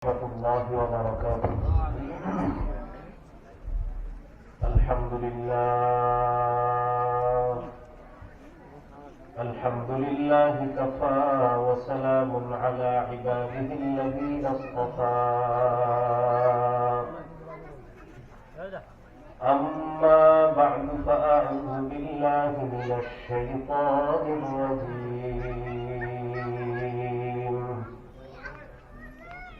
ورحمة الله وبركاته. الحمد لله. الحمد لله كفى وسلام على عباده الذين اصطفى. أما بعد فأعوذ بالله من الشيطان الرجيم.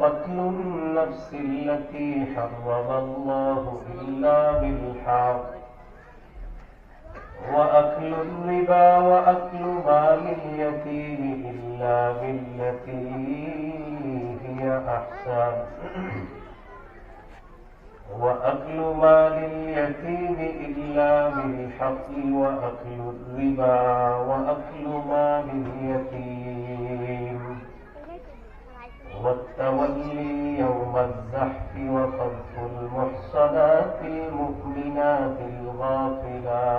وقتل النفس التي حرم الله إلا بالحق. وأكل الربا وأكل مال اليتيم إلا بالتي هي أحسن. وأكل مال اليتيم إلا بالحق. وأكل الربا وأكل مال اليتيم والتولي يوم الزحف وقذف المحصنات المؤمنات الغافلات.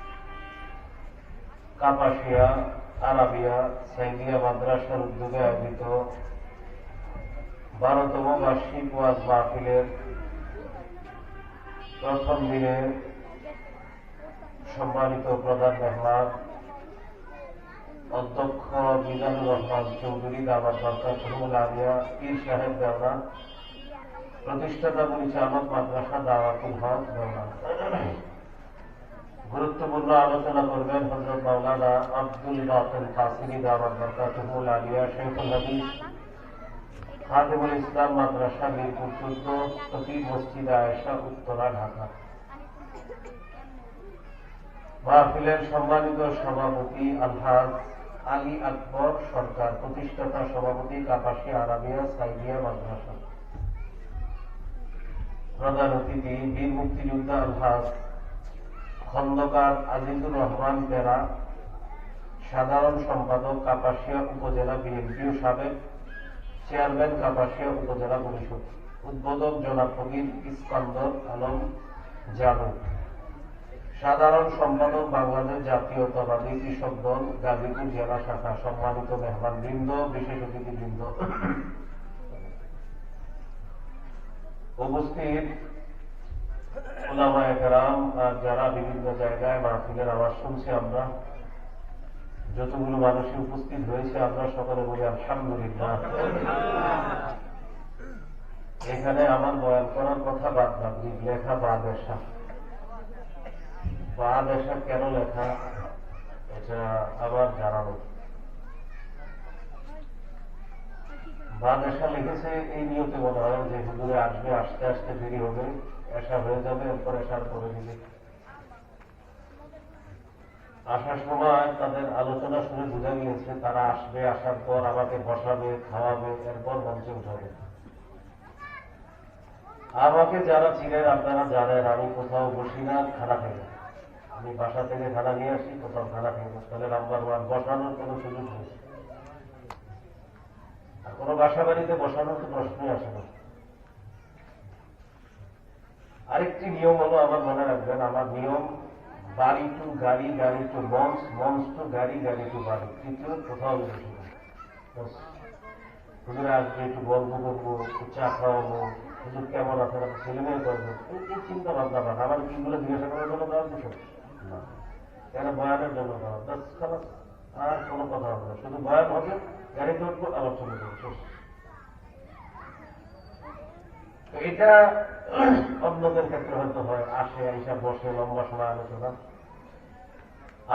Kapasia Arabia সাইদিয়া মাদ্রাসার উদ্যোগে আয়োজিত বারোতম বার্ষিক ওয়াজ মাহফিলের প্রথম দিনে সম্মানিত প্রধান মেহমান, অধ্যক্ষ মিজানুর রহমান চৌধুরী দামার সরকার ফরমুল আলিয়া, পীর সাহেব দেওয়া প্রতিষ্ঠাতা পরিচালক মাদ্রাসা দাওয়াতুল হক দেওয়া গুরুত্বপূর্ণ আলোচনা করবেন হজরত মাওলানা আব্দুল বাতন কাসিমি দাওয়াত বরকাতুল আলিয়া শেখুল হাদিস, খাদিমুল ইসলাম মাদ্রাসা মিরপুর চোদ্দ, খতিব মসজিদ আয়েশা, উত্তরা, ঢাকা। মাহফিলের সম্মানিত সভাপতি আলহাজ আলী আকবর সরকার, প্রতিষ্ঠাতা সভাপতি কাপাসী আরামিয়া সাইদিয়া মাদ্রাসা। প্রধান অতিথি, বীর মুক্তিযোদ্ধা আলহাজ খন্দকার আজিজুর রহমান পেরা সাধারণ সম্পাদক কাপাসিয়া উপজেলা বিএনপি ও সাবেক চেয়ারম্যান কাপাসিয়া উপজেলা পরিষদ। উদ্বোধক জনাব ফকির ইস্কান্দর আলম জানু সাধারণ সম্পাদক বাংলাদেশ জাতীয়তাবাদী কৃষক দল, গাজীপুর জেলা শাখা সম্মানিত মেহমান বৃন্দ বিশেষ অতিথি বৃন্দ উপস্থিত যারা বিভিন্ন জায়গায় মাহফিলের আওয়াজ শুনছি আমরা, যতগুলো মানুষই উপস্থিত হয়েছে, আমরা সকলে বলি আলহামদুলিল্লাহ। এখানে আমার বয়ান করার কথা বাদ বাদ লেখা বা দেশা বা দেশা কেন লেখা? এটা আবার জানানো বা দেশা লিখেছে, এই নিয়তে বলা হয় যে হুজুরে আসবে, আসতে আসতে দেরি হবে। এসা হয়ে যাবে এরপর এসার করে দিবে আসার সময় তাদের আলোচনা শুনে বোঝা গিয়েছে, তারা আসবে, আসার পর আমাকে বসাবে, খাওয়াবে, এরপর মঞ্চে উঠাবে আমাকে যারা চিনেন, আপনারা জানেন, আমি কোথাও বসি না, খানা খাই আমি বাসা থেকে খানা নিয়ে আসি, কোথাও খানা খাই তাহলে নাম্বার ওয়ান বসানোর কোনো সুযোগ নেই। আর কোনো বাসা বাড়িতে বসানোর তো প্রশ্নই আসে না। আরেকটি নিয়ম হলো আমার মনে রাখবেন, আমার নিয়ম বাড়ি টু গাড়ি গাড়ি টু মঞ্চ মঞ্চ টু গাড়ি গাড়ি টু বাড়ি। তৃতীয় কোথাও না আসবে একটু গল্প করব, একটু চা খাওয়াবো। হুজুর, কেমন আমার ছেলে মেয়ে করব এই- চিন্তা ভাবনা বাদ আমার কিগুলো জিজ্ঞাসা করার জন্য দেওয়ার কিছু না। কেন বয়ানের জন্য দেওয়া? আর কোনো কথা হবে না। শুধু বয়ান হবে গাড়িতে উঠবো চলে যাব এটা অন্যদের ক্ষেত্রে হয়তো হয়, আসে, আইসা বসে, লম্বা সময় আলোচনা।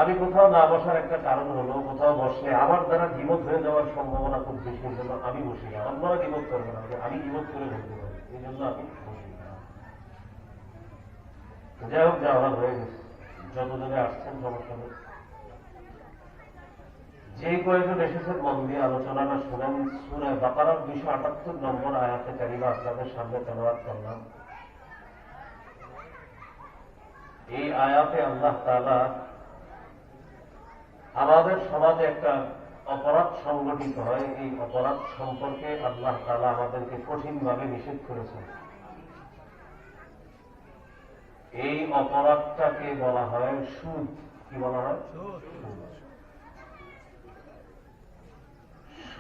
আমি কোথাও না বসার একটা কারণ হলো, কোথাও বসলে আমার দ্বারা বিপদ হয়ে যাওয়ার সম্ভাবনা খুব বেশি জন্য আমি বসি না। অন্যরা বিপদ করবে না আমি বিপদ করে বলতে পারি, এই জন্য আমি বসি না। যাই হোক, যা হওয়ার হয়ে গেছে। যতজনে আসছেন সমস্যা নেই যে কয়েকজন এসেছেন, মন দিয়ে আলোচনাটা শুনেন। সুরে বাকারার দুইশো আটাত্তর নম্বর আয়াতে কারিমা আপনাদের সামনে তেলাওয়াত করলাম। এই আয়াতে আল্লাহ তাআলা আমাদের সমাজে একটা অপরাধ সংগঠিত হয়। এই অপরাধ সম্পর্কে আল্লাহ তাআলা আমাদেরকে কঠিনভাবে নিষেধ করেছেন। এই অপরাধটাকে বলা হয় সুদ। কি বলা হয়?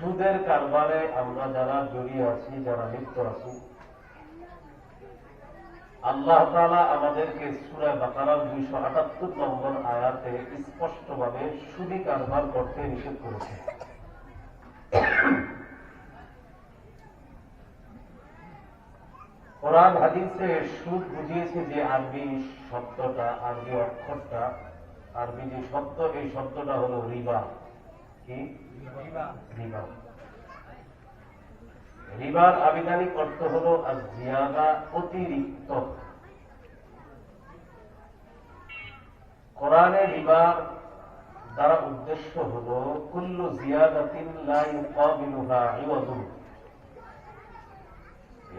সুদের কারবারে আমরা যারা জড়িয়ে আছি, যারা লিপ্ত আছি আল্লাহ তাআলা আমাদেরকে সূরা বাকারার দুইশো আটাত্তর নম্বর আয়াতে স্পষ্টভাবে সুদি কারবার করতে নিষেধ করেছে। কোরআন হাদিসে সুদ বুঝিয়েছে যে আরবি শব্দটা আরবি অক্ষরটা আরবি যে শব্দ এই শব্দটা হলো রিবা। কি? রিবা। রিবার আবিধানিক অর্থ হল আর জিয়াদা অতিরিক্ত। কোরআনে রিবার দ্বারা উদ্দেশ্য হল, কুল্লু জিয়াদাতিন লা ইউকাবিলুহা ইওয়াজুন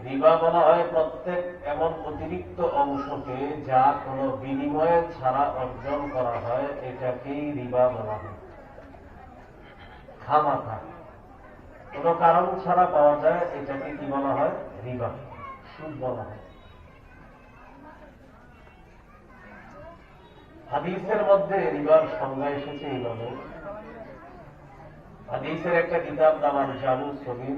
রিবা বলা হয় প্রত্যেক এমন অতিরিক্ত অংশকে যা কোনো বিনিময়ে ছাড়া অর্জন করা হয়, এটাকেই রিবা বলা হয়। খামাখা। কোন কারণ ছাড়া পাওয়া যায়, এটাকে কি বলা হয়? রিবা। সুদ বলা হয়। হাদিসের মধ্যে রিবার সংজ্ঞা এসেছে এইভাবে হাদিসের একটা কিতাব নামার জানু ছবি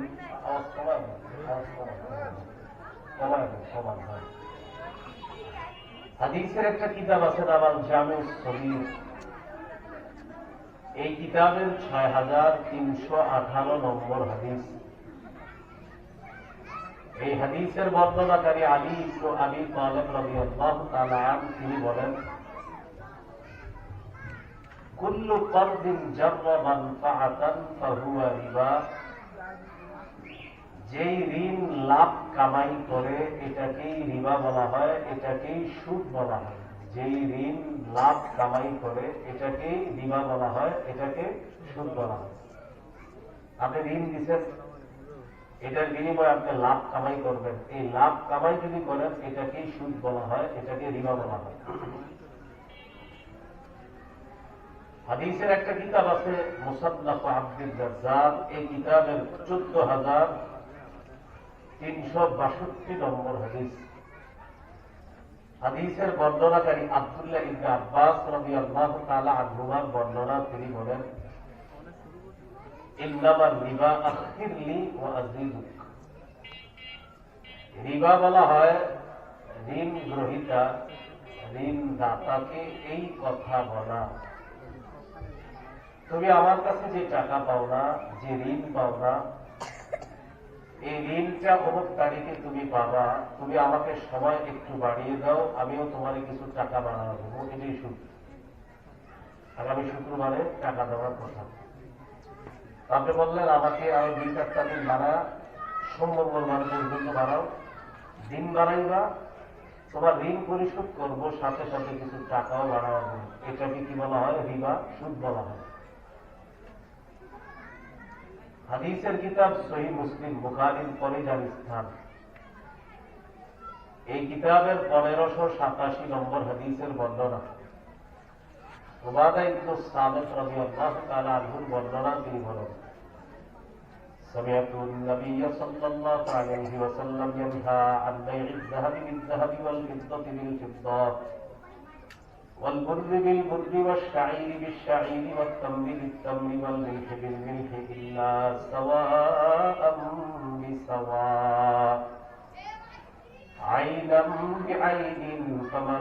হাদিসের একটা কিতাব আছে নামার জামু ছবি এই কিতাবের ছয় হাজার তিনশো আঠারো নম্বর হাদিস। এই হাদিসের বর্ণনাকারী আলী ইবনু আবি তালেব রাদিয়াল্লাহু তাআলা তিনি বলেন, কুল্লু করদিন জাররা মানফাআতান ফাহুয়া রিবা। যেই ঋণ লাভ কামাই করে, এটাকেই রিবা বলা হয়, এটাকেই সুদ বলা হয়। যেই ঋণ লাভ কামাই করে এটাকেই রিবা বলা হয়, এটাকে সুদ বলা হয়। আপনি ঋণ দিচ্ছেন এটার বিনিময়ে আপনি লাভ কামাই করবেন। এই লাভ কামাই যদি করেন এটাকেই সুদ বলা হয়, এটাকে রিবা বলা হয়। হাদিসের একটা কিতাব আছে মুসাদ্দাফ আব্দুল রাজ্জাক, এই কিতাবের চোদ্দ হাজার তিনশো বাষট্টি নম্বর হাদিস। হাদিসের বর্ণনাকারী আব্দুল্লাহ ইবনে আব্বাস রাদিয়াল্লাহু তাআলা আনহুমার বর্ণনা, তিনি বলেন রিবা রিবা বলা হয় ঋণ গ্রহীতা ঋণ দাতাকে এই কথা বলা। তুমি আমার কাছে যে টাকা পাও না, যে ঋণ পাও না এই ঋণটা অমুক তারিখে তুমি পাবা। তুমি আমাকে সময় একটু বাড়িয়ে দাও, আমিও তোমার কিছু টাকা বাড়ানো দেবো এটাই সুদ আগামী শুক্রবারে টাকা দেওয়ার কথা। আপনি বললেন, আমাকে আরও দুই চারটা দিন বাড়া। সোম মঙ্গলবার পর্যন্ত বাড়াও। দিন বাড়াইবা। তোমার ঋণ পরিশোধ করব, সাথে সাথে কিছু টাকাও বাড়াও। এটাকে কি বলা হয়? রিবা, সুদ বলা হয়। হাদিসের কিতাব সহি মুসলিম বুখারির পরে যার স্থান এই কিতাবের পনেরোশো সাতাশি নম্বর হাদিসের বর্ণনা উবাদা ইবনু সাবেক রাদিয়াল্লাহু তাআলা আনহুর বর্ণনা তিনি বলেন سمعت النبي صلى الله عليه وسلم ينهى عن بيع الذهب بالذهب والفضة بالفضة والبر بالبر والشعير بالشعير والتمر بالتمر والملح بالملح إلا سواء بسواء. عينا بعين فمن